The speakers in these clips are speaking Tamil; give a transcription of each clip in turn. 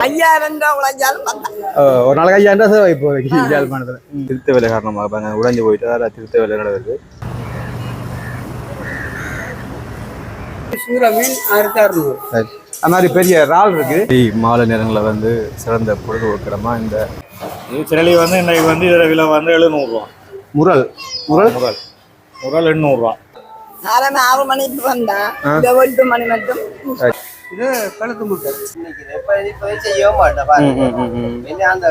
ஐயாயிரம் ரூபா அஹ் ஒரு நாளைக்கு ஐயாயிரம் ரூபா இப்போ யாழ்ப்பாணத்தில் திருத்த வேலை காரணமாக பாருங்க. உடைஞ்சு போயிட்டு அதான் திருத்த வேலை நடக்குது. சூற மீன் ஆயிரத்தி அறுநூறு சரி. அது மாதிரி பெரிய இறால் இருக்கு. மாலை நேரங்களில் வந்து சிறந்த பொழுதுபோக்குறமா இந்த இது சிரளி வந்து இன்றைக்கு வந்து இதில் விலை வந்து எழுநூறுவா. முரல் முரல் முதல் எண்ணூறுரூவா காலமே ஆறு மணிக்கு வந்தா மணி மட்டும். இது கழுத்து முட்டை இன்னைக்கு செய்ய மாட்டேன் பாருங்க என்ன அந்த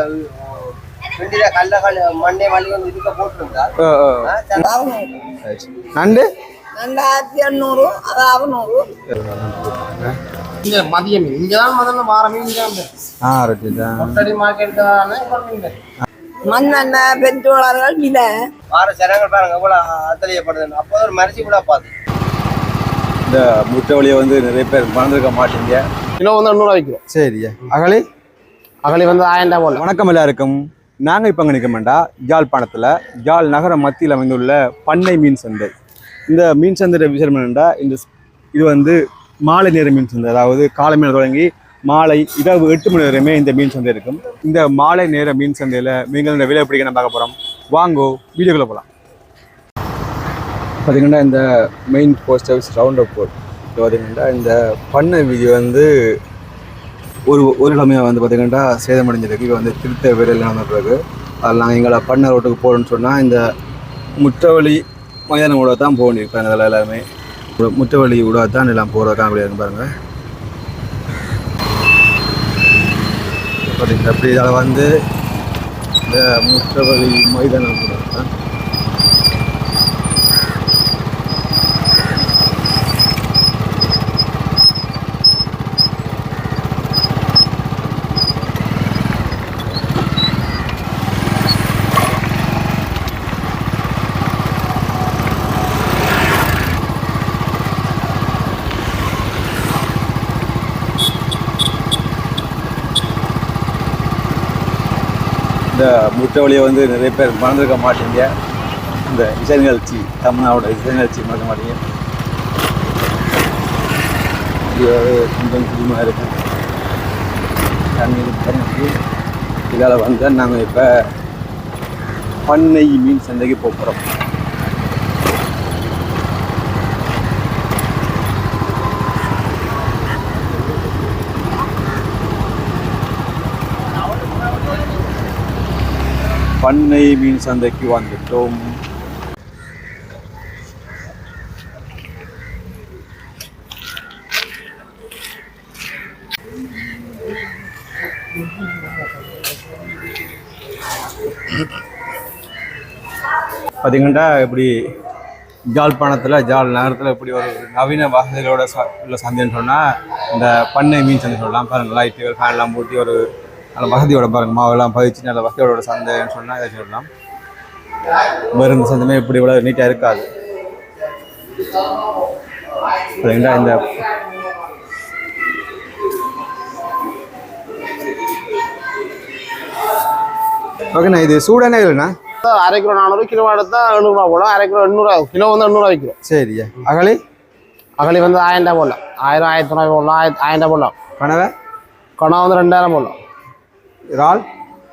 வெண்டில கல்ல கல் மண்ணே மல்லி வந்து இருக்க போட்டிருந்தா நண்டு ரெண்டாயிரத்தி எண்ணூறு அது அறுநூறு இங்க மதியம் இங்கதான் முதல்ல வார மீன் இங்க வந்து ஆ ரைட்டு தான் கொட்டடி மார்க்கெட் தானே மீன் மண்ணெண்ணெய் பெட்ரோலர்கள் விலை வார ஜனங்கள் பாருங்க அத்தலையப்படுது அப்போ ஒரு மரிச்சு கூட பார்த்து இந்த முட்டை வழியை வந்து நிறைய பேர் மறந்துருக்க மாட்டீங்க. கிலோ வந்து எண்ணூறுவா விற்கிறோம் சரியா அகலி? அகலி வந்து ஆயிரம் ரூபாய் வணக்கம் எல்லாருக்கும். நாங்கள் இப்போ நிற்கமாண்டா யாழ்ப்பாணத்தில் யாழ் நகர மத்தியில் அமைந்துள்ள பண்ணை மீன் சந்தை. இந்த மீன் சந்தை விசேஷம் என்னென்னா இந்த இது வந்து மாலை நேர மீன் சந்தை. அதாவது காலை மீன் தொடங்கி மாலை இரவு எட்டு மணி வரையுமே இந்த மீன் சந்தை இருக்கும். இந்த மாலை நேர மீன் சந்தையில் மீன்களோட விலை எப்படி நம்ம பார்க்க போகிறோம் வாங்கோ வீடியோக்குள்ளே போகலாம் பார்த்தீங்கன்னா இந்த main post office round up board பார்த்தீங்கன்னா இந்த பண்ணை வீடியோ வந்து ஒரு ஒரு கிழமையாக வந்து பார்த்தீங்கன்னா சேதமடைஞ்சிருக்கு இப்போ வந்து திருத்த வேலையில் நடந்த பிறகு அதில் நாங்கள் எங்களை பண்ண ரோட்டுக்கு போகணுன்னு சொன்னால் இந்த முற்றவழி மைதானம் கூட தான் போக வேண்டியிருப்பாங்க அதில் எல்லாமே. முற்றவழி கூட தான் எல்லாம் போகிறதா முடியாது இருப்பாங்க பார்த்திங்கன்னா அப்படி இதில் வந்து இந்த முற்றவழி மைதானம் கூட தான் இந்த முட்டை வழியை வந்து நிறைய பேர் மறந்துருக்க மாட்டீங்க. இந்த இசை நிகழ்ச்சி தமிழ்நாவோட இசை நிகழ்ச்சி மறக்க மாட்டீங்க. இது கொஞ்சம் குடிமாக தண்ணி இதால் வந்து நாங்கள் இப்போ பண்ணை மீன் சந்தைக்கு போக போகிறோம் பண்ணை மீன் சந்தைக்கு வந்துட்டோம். பார்த்தீங்கன்னா இப்படி ஜாழ்ப்பாணத்தில் ஜாழ் நகரத்தில் இப்படி ஒரு நவீன வசதிகளோட ச உள்ள சந்தைன்னு சொன்னால் இந்த பண்ணை மீன் சந்தை சொல்லலாம். பாருங்கள் லைட்டுகள் ஃபேன்லாம் போட்டி ஒரு நல்ல வசதியோட பாருங்க மாவெல்லாம் பதிச்சு நல்ல வசதியோட சந்தைன்னு சொன்னால் இதை சொல்லலாம். வேறு இந்த சந்தையுமே இப்படி இவ்வளோ நீட்டாக இருக்காது. பார்த்தீங்கன்னா இந்த ஓகேண்ணா இது சூடானே இல்லைண்ணா அரை கிலோ நானூறு கிலோ எடுத்தா எண்ணூறுவா போடலாம் அரை கிலோ எண்ணூறுவா கிலோ வந்து எண்ணூறுவா விற்கிறோம். சரியா அகலி? அகலி வந்து ஆயிரம் ரூபாய் போடலாம். ஆயிரம் ஆயிரத்தி ரூபாய் போடலாம். ஆயிரத்தி ஆயிரம் ரூபாய் போடலாம். கனவை? கணா வந்து ரெண்டாயிரம் போடலாம். இறால்?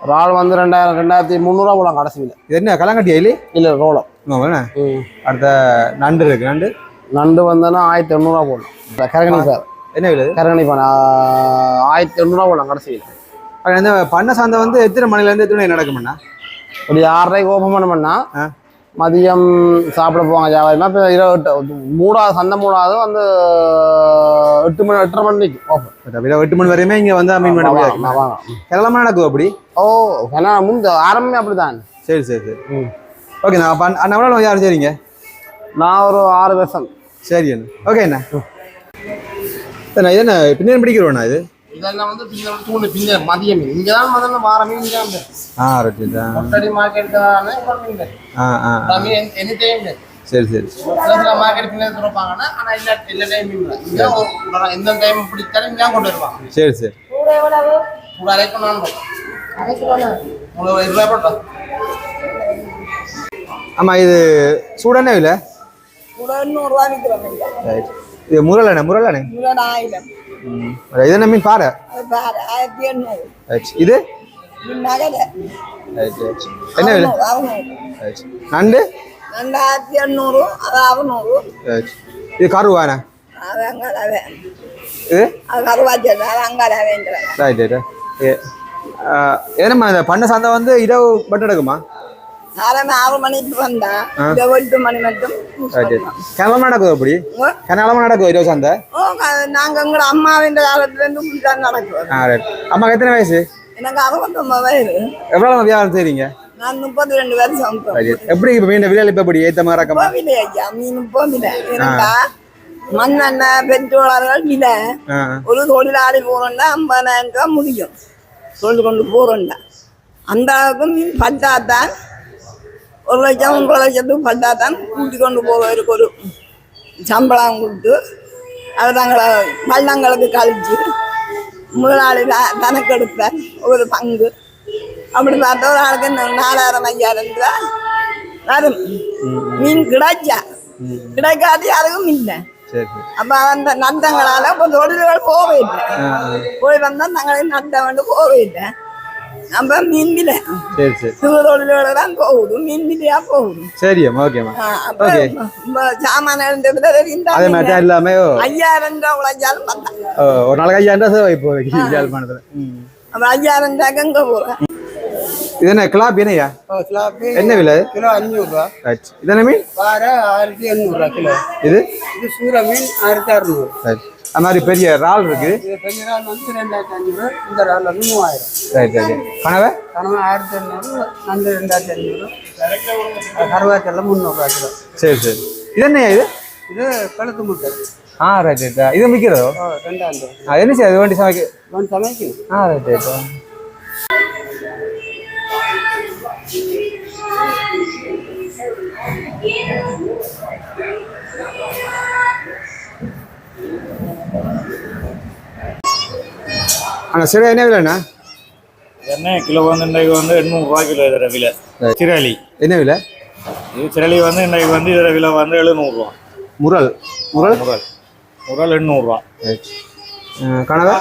இறால் வந்து ரெண்டாயிரம் ரெண்டாயிரத்தி முந்நூறுவா போடலாம் கடைசி விலை. இது என்ன கலங்கட்டி ஐலி இல்லை ரோலம் அடுத்த நண்டு இருக்கு நண்டு. நண்டு வந்தோன்னா ஆயிரத்தி எண்ணூறுவா போடலாம். கரகணி சார். என்ன விலை? கரகணி பானை ஆயிரத்தி எண்ணூறுவா போடலாம் கடைசி விலை. பண்ணை சந்தை வந்து எத்தனை மணிலேருந்து எத்தனை மணி நடக்கும்ண்ணா? ஒரு ஆறரைக்கு ஓப்பன் பண்ணோம்னா. மதியம் சாப்பிட போவாங்க ஜாவாயமா இப்போ இருபது மூடாது சந்தை மூடாது வந்து எட்டு மணி எட்டரை மணி நிற்கும் ஓப்பன் தவிர எட்டு மணி வரையுமே இங்கே வந்து மீன் பண்ண முடியாது கிளம்ப நடக்கும் அப்படி? ஓ ஏன்னா முந்த ஆரம்பமே அப்படிதான் சரி சரி சரி. ம். ஓகே நான் அப்போ அண்ணா யார் சரிங்க? நான் ஒரு ஆறு வருஷம் சரி அண்ணா. ஓகே அண்ணா. அண்ணா இது என்ன பின்னாடி பிடிக்கிறோண்ணா இது? இதெல்லாம் வந்து பின்ன தூண்டு பின்ன மதியம் மீன். இங்கே தான் முதல்ல வார மீன் இங்கே வந்து. ஆ ரைட்டு தான் கொட்டடி மார்க்கெட் தானே ஆ ஆ ஆ. மீன் எனி டைம் சரி சரி. சில சில மார்க்கெட் பின்னாடி திறப்பாங்கன்னா ஆனால் இல்லை எல்லா டைம் மீன் இல்லை இங்கே எந்த டைம் பிடிச்சாலும் இங்கே கொண்டு வருவாங்க சரி சரி. ஒரு அரைக்கு நான் உங்களுக்கு இருபது போட்டோம். ஆமாம் இது சூடானே இல்லை கூட இது முரல் அண்ணா முரல் இது என்ன மீன்? பாறை? இது? என்ன நண்டு? ரெண்டாயிரத்தி எண்ணூறு அது அறுநூறு. இது கருவாண்ணே அது அங்கே இது? அது கருவாச்சது அது அங்கே ரைட் ரைட் ஏ ஏன்னம்மா இந்த பண்ண சந்தை வந்து இரவு மட்டும் எடுக்குமா காலமே ஆறு மணிக்கு வந்தா இந்த எட்டு மணி மட்டும். கிழமை நடக்குது அப்படி ஓ, கிழமை நடக்குது இரவு சந்தை நாங்க எங்களோட அம்மாவின் காலத்துல இருந்து ரைட் அம்மாக்கு எத்தனை வயசு எனக்கு அறுபத்தொன்பது வயது எவ்வளோ வியாபாரம் செய்றீங்க நான் முப்பத்தி ரெண்டு வருஷம் எப்படி இப்போ மீன் விலையில் இப்போ எப்படி ஏற்ற மாதிரி இருக்கமா போவில்லை ஐயா மீன் போவில்லை எனக்கா மண்ணெண்ணெய் பெட்ரோலர்கள் விலை ஒரு தொழிலாளி போறோம்னா ஐம்பதாயிரம் ரூபாய் முடியும் தொழில் கொண்டு போறோம்னா அந்த அளவுக்கு மீன் ஒரு லட்சம் ஒன்றரை லட்சத்துக்கு பட்டாதான் கூட்டி கொண்டு போவதற்கு ஒரு சம்பளம் கொடுத்து அது தங்களை வள்ளங்களுக்கு கழிச்சு முதலாளி த- தனக்கெடுப்பார் ஒரு பங்கு. அப்படி பார்த்தா ஒரு ஆளுக்கு நாலாயிரம் ஐயாயிரம் ரூபாய் வரும். மீன் கிடைச்சா கிடைக்காது யாருக்கும் இல்லை. அப்ப அந்த நந்தங்களால தொழில்கள் போவில்லை ஆ ஆ. போய் வந்தா நாங்களே நட்ட வந்து போவில்லை நம்ம மீன் விலை சரி சரி சிறு தொழில்கள் தான் போகுது மீன் விலையா போகுது சரிம்மா ஓகேம்மா ஓகே சாமான அதே மாதிரி எல்லாமே ஐயாயிரம் ரூபாய் உழைச்சாலும் பார்த்தா ஓ, ஒரு நாளைக்கு ஐயாயிரம் ரூபா இப்போ யாழ்ப்பாணத்தில் அப்ப ஐயாயிரம் ரூபாய்க்கு எங்க போறேன் இது என்ன கிளாப் என்னையா என்ன விலை கிலோ அஞ்சூறுரூவா ரைட் இது என்ன மீன் பாறை ஆயிரத்தி எண்ணூறுரூவா கிலோ இது இது சூற மீன் ஆயிரத்தி அறுநூறு ரைட் அது மாதிரி பெரிய இறால் இருக்குது இது பெரிய இறால் வந்து ரெண்டாயிரத்தி அஞ்சூறு இந்த இறால் வந்து மூவாயிரம். ரைட் ரைட் கனவை? கனவு ஆயிரத்தி எண்ணூறு நண்டு ரெண்டாயிரத்தி அஞ்சூறு கருவாச்செல்லாம் முந்நூறுரூவா கிலோ. சரி சரி. இது என்னையா இது? இது கழுத்து முட்டை. ஆ ரைட் ரைட் இது விற்கிறதோ? ஓ ரெண்டாயிரம் ஆ என்ன செய்யாது வண்டி சமைக்க? ஒன் சமைக்கணும். ஆ ரைட் ரைட் அண்ணா சரி என்ன விலைண்ணா? என்ன கிலோ வந்து இன்றைக்கு வந்து எண்ணூறுரூவா கிலோ இதோட விலை. சிரளி என்ன விலை? இது சிரளி வந்து இன்றைக்கு வந்து இதோட விலை வந்து எழுநூறுவா முரல். முரல்? முரல். முரல் எண்ணூறுரூவா கனவை?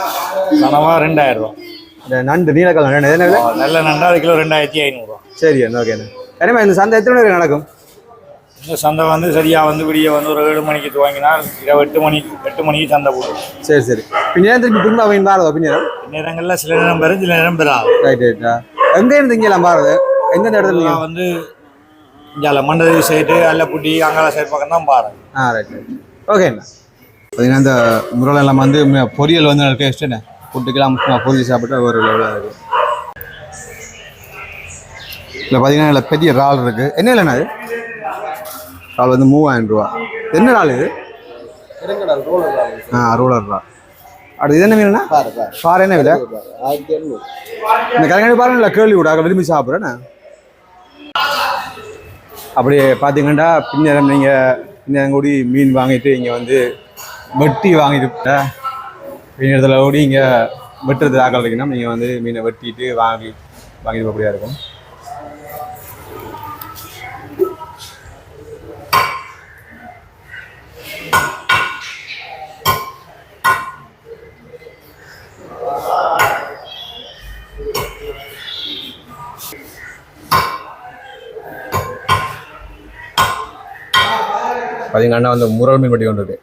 கனவா ரெண்டாயிரம் ரூபா. இந்த நண்டு நீலக்கல் நண்டு என்ன விலை? நல்ல நண்டா அது கிலோ ரெண்டாயிரத்தி ஐநூறுரூவா சரி அண்ணா ஓகேண்ணா என்னம்மா இந்த சந்தை எத்தனை நடக்கும்? இந்த சந்தை வந்து சரியாக வந்து விடிய வந்து ஒரு ஏழு மணிக்கு துவங்கினால் இரவு எட்டு மணிக்கு எட்டு மணிக்கு சந்தை போடும். சரி சரி. பின்னேரம் திருப்பி பின்பா அவங்க பாரதா பின்னேரம்? நேரங்களில் சில நேரம் பெறும் சில நேரம் பெறாது ரைட் ரைட்டா எங்கே இருந்து இங்கெல்லாம் பாரது எந்தெந்த இடத்துல நீங்கள் வந்து இங்கே மண்டதி சைடு அல்லப்புட்டி அங்காள சைடு பக்கம் தான் பாரு ஆ ரைட் ரைட் ஓகேண்ணா பார்த்தீங்கன்னா இந்த முரல் எல்லாம் வந்து பொரியல் வந்து நல்ல டேஸ்ட்டுண்ணே ஃபுட்டுக்கெல்லாம் முக்கியமாக பொரியல் சாப்பிட்டு ஒரு லெவலாக இருக்குது இல்லை பார்த்தீங்கன்னா இதில் பெரிய இறால் இருக்குது என்ன இல்லைண்ணா இது? இறால் வந்து மூவாயிரம் ரூபா. என்ன இறால் இது? ஆ ரோலர் அடுத்து இது என்ன மீனுண்ணா? பாறை என்ன விலை? இந்த கலைஞர் பாருங்க இல்லை கேள்வி விடாக விரும்பி சாப்பிட்றேண்ணே அப்படி பார்த்தீங்கன்னா பின்னேரம் நீங்கள் பின்னேரம் கூடி மீன் வாங்கிட்டு இங்கே வந்து வெட்டி வாங்கிட்டு பின்னேரத்தில் ஓடி இங்கே வெட்டுறது ஆக்கள் நீங்கள் வந்து மீனை வெட்டிட்டு வாங்கி வாங்கிட்டு போகக்கூடியா இருக்கும். பார்த்தீங்கன்னா வந்து முரல் மீன் இருக்குது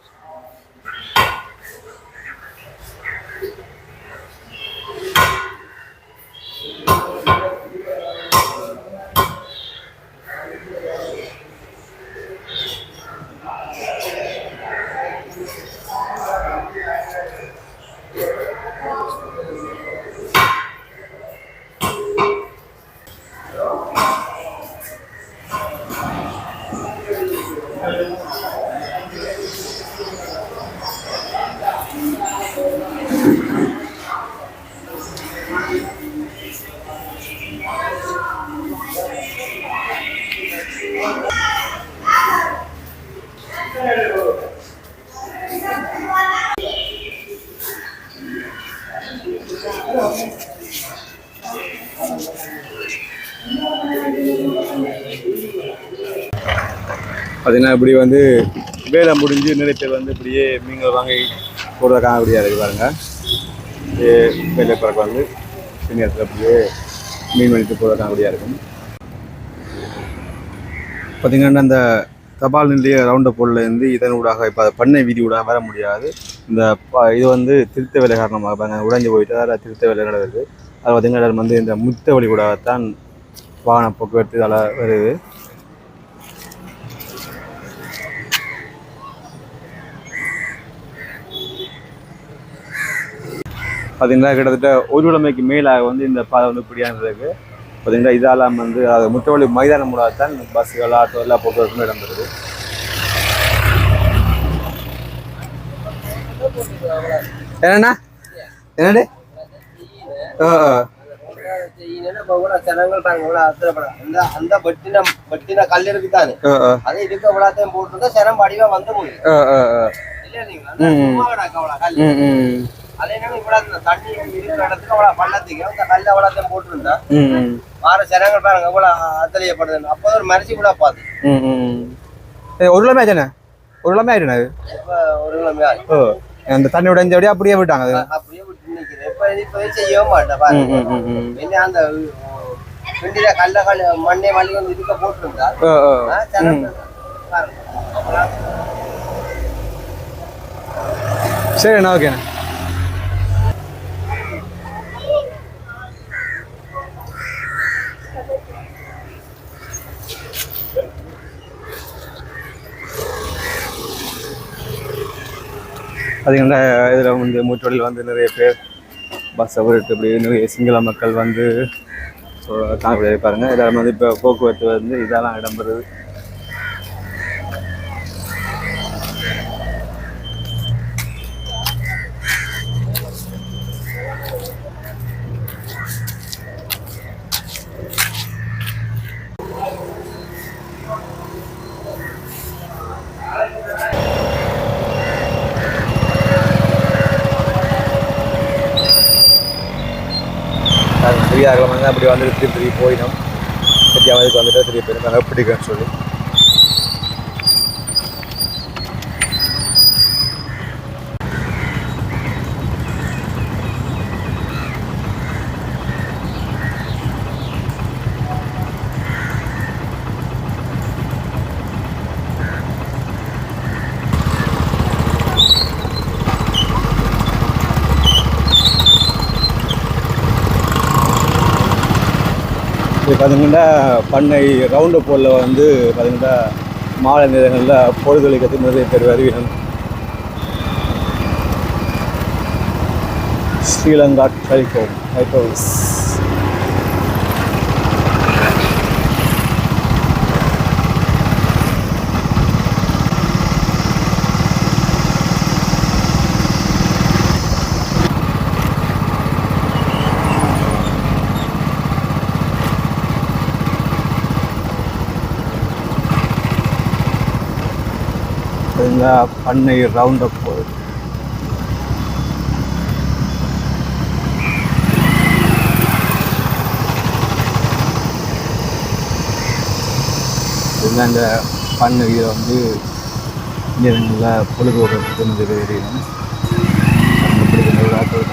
பார்த்தீங்கன்னா இப்படி வந்து வேலை முடிஞ்சு நிறைய பேர் வந்து இப்படியே மீன்கள் வாங்கி போடுறத காணக்கூடியாக இருக்குது பாருங்கள் வேலை வெள்ளை பறக்க வந்து நேரத்தில் அப்படியே மீன் வலித்து போடுறத காணக்கூடியாக இருக்கும். பார்த்திங்கன்னா அந்த தபால் நிலைய ரவுண்டப் பொருள்லேருந்து இதன் ஊடாக இப்போ பண்ணை வீதி ஊடாக வர முடியாது. இந்த ப- இது வந்து திருத்த வேலை காரணமாக பாருங்க உடைஞ்சு போயிட்டு அதில் திருத்த வேலை நடக்குது. அது பார்த்தீங்கன்னா வந்து இந்த முத்த வழி ஊடாகத்தான் வாகன போக்குவரத்து இதால் வருது. பார்த்தீங்கன்னா கிட்டத்தட்ட ஒரு கிழமைக்கு மேலாக வந்து இந்த பாதை வந்து இப்படியானதுக்கு பார்த்தீங்கன்னா இதாலாம் வந்து அது முற்றவழி மைதானம் மூலம் தான் பஸ்ஸுகள் ஆட்டோ எல்லா போக்குவரத்துமே இடம்பெறுது. என்னண்ணா? என்னடி? ஆ. ஜனங்கள் அந்த அந்த வெட்டின வெட்டின கல் இருக்குதானே. அது இதுக்கு இவ்வளோத்தையும் போட்டுருந்தா சிரம் வந்து போகுது அவ்வளோ அது என்னன்னா இவ்வளவு இந்த தண்ணி இருக்கிற இடத்துக்கு அவ்வளோ பள்ளத்துக்கு அந்த கல் அவ்வளோத்தையும் போட்டுருந்தா வார சிரங்கள் பாருங்க இவ்வளவு அத்தலையப்படுது அப்போ ஒரு மரிச்சு கூட பார்த்து. ஒரு ஆச்சுண்ணே? ஒரு கிழமை ஆயிடுண்ணே அது? ஒரு அந்த தண்ணி உடைஞ்சபடியே அப்படியே விட்டாங்க அது? அப்படியே விட்டு நிக்கிறேன் இப்ப இப்ப செய்ய மாட்டேன் பாருங்க. என்ன அந்த வெண்டில கல்ல கல் மண்ணே மல்லி வந்து இதுக்க போட்டுருந்தா சரிண்ணா ஓகேண்ணா. பார்த்தீங்கன்னா இதில் வந்து மூச்சொலியில் வந்து நிறைய பேர் பஸ்ஸை விட்டு இப்படி நிறைய சிங்கள மக்கள் வந்து காணக்கூடிய பாருங்கள் இதெல்லாம் வந்து இப்போ போக்குவரத்து வந்து இதெல்லாம் இடம்பெறுது. தெரியாத வந்து அப்படி வந்துட்டு திருப்பி திருப்பி போயிடும் சத்தியாவதுக்கு வந்துட்டு திருப்பி போயிடும். நாங்கள் பிடிக்குன்னு சொல்லி. இது பார்த்தீங்கன்னா பண்ணை ரவுண்டு போலில் வந்து பார்த்தீங்கன்னா மாலை நேரங்களில் பொழுதொழிக்கிறதுக்கு நிறைய பேர் வருவினம் ஸ்ரீலங்கா டெலிகோம் ஹைகோஸ் பார்த்தீங்கன்னா பண்ணை ரவுண்ட் அப் போகுது. இதுதான் இந்த பண்ணை வந்து நேரங்களில் பொழுதுபோக்கு வந்து தெரியும் பிடிக்கிற விழாக்கள்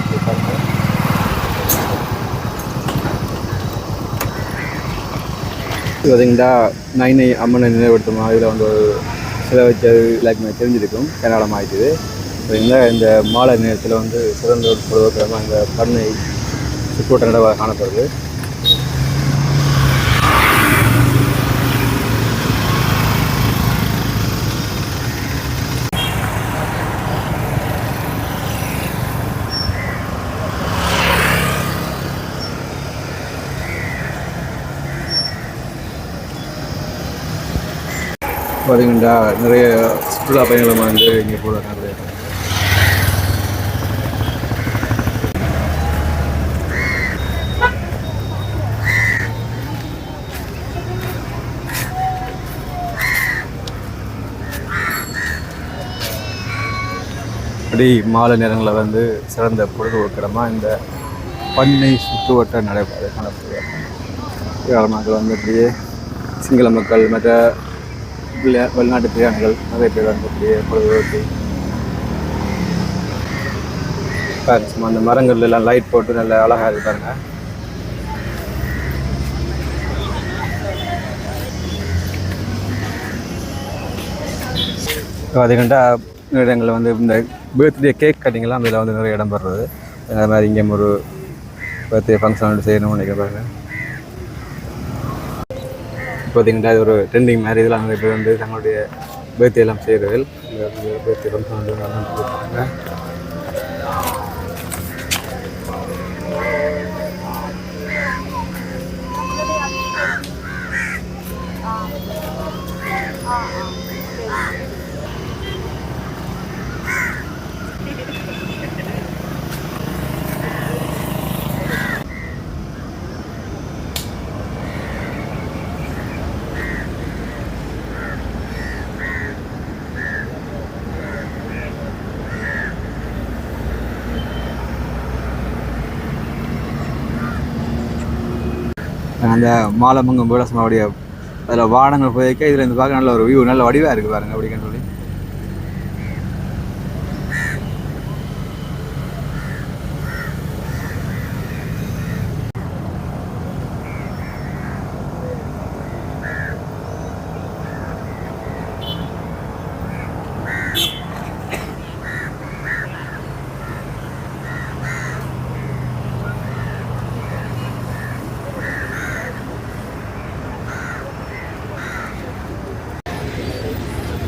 பார்த்தீங்கன்னா நைனை அம்மனை நினைவுபடுத்துமா இதில் வந்து ஒரு வச்சது எல்லாருக்குமே தெரிஞ்சிருக்கும் கேரளம் ஆயிடுது பார்த்தீங்கன்னா இந்த மாலை நேரத்தில் வந்து சிறந்த ஒரு பொழுதுக்கிழமை அந்த பண்ணை சுற்றுவட்ட நடவாக காணப்படுது. பார்த்தீங்கன்னா நிறைய சுற்றுலா பயணிகளும் வந்து இங்கே போடுறாங்க அப்படி மாலை நேரங்களில் வந்து சிறந்த பொழுதுபோக்கிடமாக இந்த பண்ணை சுற்றுவட்ட நடைபாதை காணப்படுகிறது. ஏராளமாக வந்து அப்படியே சிங்கள மக்கள் மற்ற வெளிநாட்டு பிரியாணிகள் நிறைய பேர் வரக்கூடிய பொழுதுபோக்கு பாருங்க சும்மா அந்த மரங்கள் எல்லாம் லைட் போட்டு நல்லா அழகா இருக்கு பாருங்க. பார்த்தீங்கன்னா இடங்களில் வந்து இந்த பர்த்டே கேக் கட்டிங்லாம் அதில் வந்து நிறைய இடம் பெறுறது. அந்த மாதிரி இங்கே ஒரு பர்த்டே ஃபங்க்ஷன் வந்து செய்யணும்னு நினைக்கிறேன் பார்த்தீங்கன்னா இது ஒரு ட்ரெண்டிங் மாதிரி இதெல்லாம் வந்து தங்களுடைய பர்த்டே எல்லாம் செய்கிறது பர்த்டே ஃபங்க்ஷன் வந்து அந்த மாலமங்கம் பேடசமாவுடைய அதில் வானங்கள் போயிருக்க இதில் இந்த பார்க்க நல்ல ஒரு வியூ நல்ல வடிவாக இருக்குது பாருங்க அப்படிங்கன்னு சொல்லி.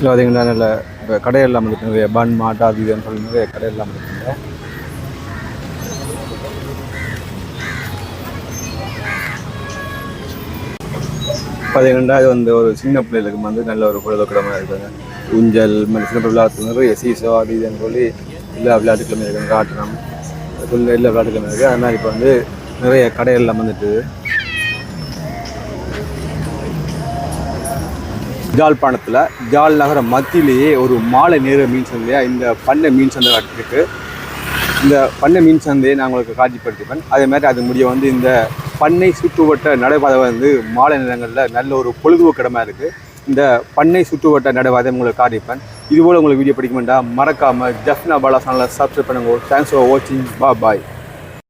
இதில் பார்த்தீங்கன்னா நல்ல இப்போ கடையெல்லாம் இருக்குது நிறைய பன் மாட்டா அது இதுன்னு சொல்லி நிறைய கடையெல்லாம் இருக்குங்க பார்த்தீங்கன்னா இது வந்து ஒரு சின்ன பிள்ளைகளுக்கு வந்து நல்ல ஒரு பொழுதுக்கிழமை இருக்குங்க ஊஞ்சல் மாதிரி சின்ன விளையாட்டு நிறைய சீசோ அது இதுன்னு சொல்லி எல்லா விளையாட்டுக்கிழமை இருக்குங்க ராட்டினம் எல்லா விளையாட்டுக்கிழமை இருக்குது. அதனால் இப்போ வந்து நிறைய கடையெல்லாம் வந்துட்டு ஜாழ்ப்பாணத்தில் ஜாழ் நகர மத்தியிலேயே ஒரு மாலை நேர மீன் சந்தையா இந்த பண்ணை மீன் சந்தை இருக்கு. இந்த பண்ணை மீன் சந்தையை நான் உங்களுக்கு காட்சிப்படுத்திப்பேன். அதே மாதிரி அது முடிய வந்து இந்த பண்ணை சுற்றுவட்ட நடைபாதை வந்து மாலை நேரங்களில் நல்ல ஒரு பொழுதுபோக்கு இடமா இருக்குது இந்த பண்ணை சுற்றுவட்ட நடைபாதை உங்களுக்கு காட்டிப்பேன். இதுபோல் உங்களுக்கு வீடியோ பிடிக்குமெண்டா மறக்காமல் ஜஃப்னா பாலா சேனலை சப்ஸ்கிரைப் பண்ணுங்க. தேங்க்ஸ் ஃபார் வாட்சிங் பா பாய்